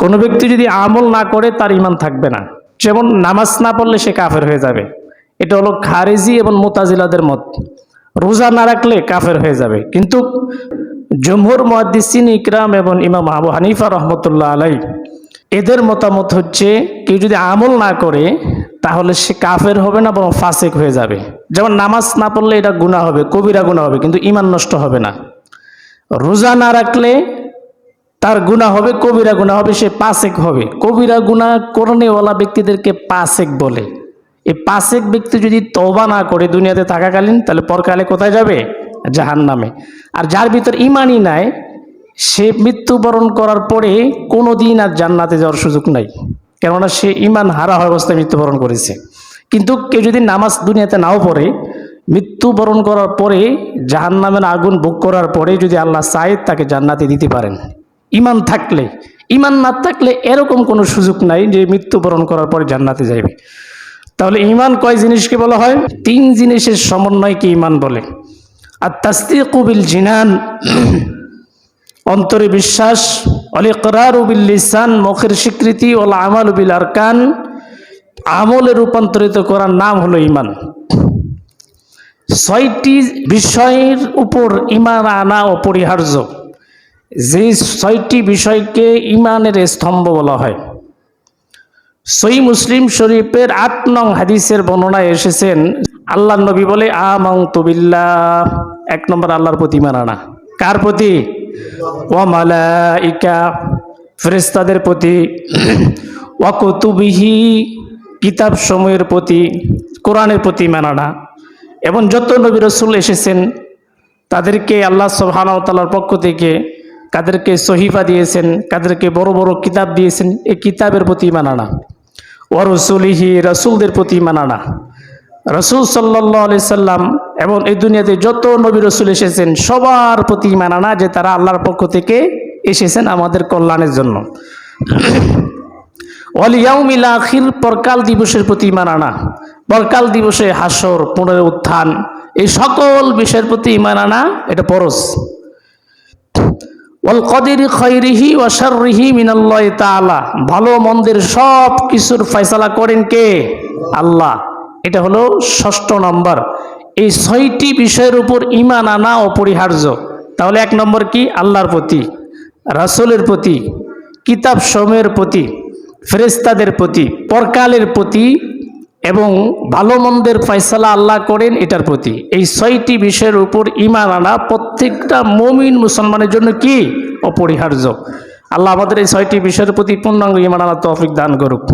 কোনো ব্যক্তি যদি আমল না করে, তার ইমান থাকবে না। যেমন নামাজ না পড়লে সে কাফের হয়ে যাবে। এটা হলো খারেজি এবং মোতাজিলাদের মত। রোজা না রাখলে কাফের হয়ে যাবে। কিন্তু জমহুর মহাদিসিন ইকরাম এবং ইমাম আবু হানিফা রহমতুল্লাহ আলাই এদের মতামত হচ্ছে, কেউ যদি আমল না করে, তাহলে সে কাফের হবে না, বরং ফাসেক হয়ে যাবে। যেমন নামাজ না পড়লে এটা গুণা হবে, কবিরা গুণা হবে, কিন্তু ইমান নষ্ট হবে না। রোজা না রাখলে তার গুণা হবে, কবিরা গুণা হবে, সে পাসেক হবে। কবিরা গুণা করণেওয়ালা ব্যক্তিদেরকে পাসেক বলে। এই পাসেক ব্যক্তি যদি তবা না করে দুনিয়াতে থাকাকালীন, তাহলে পরকালে কোথায় যাবে? জাহান নামে আর যার ভিতর ইমানই নাই, সে মৃত্যুবরণ করার পরে কোনো দিন আর জান্নাতে যাওয়ার সুযোগ নাই। কেননা সে ইমান হারা অবস্থায় মৃত্যুবরণ করেছে। কিন্তু কেউ যদি নামাজ দুনিয়াতে নাও পড়ে, মৃত্যুবরণ করার পরে জাহান নামের আগুন ভোগ করার পরে যদি আল্লাহ চায়, তাকে জান্নাতে দিতে পারেন। ইমান থাকলে, ইমান না থাকলে এরকম কোনো সুযোগ নাই যে মৃত্যুবরণ করার পরে জান্নাতে যাইবে। তাহলে ইমান কয় জিনিসকে বলা হয়? তিন জিনিসের সমন্বয়কে ইমান বলে। আর তাস্তিকুবিল জিনান, অন্তরে বিশ্বাস অলিকরার উবিল লিসান, মুখের স্বীকৃতি ওল আমাল উবিল আরকান, আমলে রূপান্তরিত করার নাম হলো ইমান। ছয়টি বিষয়ের উপর ইমান আনা অপরিহার্য। যে ছয়টি বিষয়কে ইমানের স্তম্ভ বলা হয়। সই মুসলিম শরীফের আট নং হাদিসের বর্ণনায় এসেছেন, আল্লাহ নবী বলে আমং তবিল্লা এক নম্বর, আল্লাহর প্রতি ইমান আনা। কার প্রতি? ও মালাইকা ফেরেস্তাদের প্রতি। ওয়াকুতুবিহি কিতাব সময়ের প্রতি। কোরআনের প্রতি ইমান আনা। এবং যত নবী রসুল এসেছেন, তাদেরকে আল্লাহ সুবহানাহু পক্ষ থেকে কাদেরকে সহিফা দিয়েছেন, কাদেরকে বড় বড় কিতাব দিয়েছেন, এই কিতাবের প্রতি মানানা আনা। ও রসুলদের প্রতি মানানা রসুল সাল্লাহ আলি সাল্লাম এবং এই দুনিয়াতে যত নবী রসুল এসেছেন, সবার প্রতি মানানা যে তারা আল্লাহর পক্ষ থেকে এসেছেন আমাদের কল্যাণের জন্য। অলিয়াউমিল আখির, পরকাল দিবসের প্রতি মানানা পরকাল দিবসে হাসর পুনরে উত্থান, এই সকল বিষয়ের প্রতি মানানা এটা পরশ তাআলা। ভালো মন্দের সব কিছুর ফয়সালা করেন কে? আল্লাহ। এটা হলো ষষ্ঠ নম্বর। এই ছয়টি বিষয়ের উপর ইমান আনা অপরিহার্য। তাহলে এক নম্বর কি? আল্লাহর প্রতি, রাসূলের প্রতি কিতাব সময়ের প্রতি ফেরেস্তাদের প্রতি, পরকালের প্রতি এবং ভালো মন্দের ফয়সালা আল্লাহ করেন এটার প্রতি। এই ছয়টি বিষয়ের উপর ইমান আনা প্রত্যেকটা মমিন মুসলমানের জন্য কি? অপরিহার্য। আল্লাহ আমাদের এই ছয়টি বিষয়ের প্রতি পূর্ণাঙ্গ ইমান আনা তৌফিক দান করুক।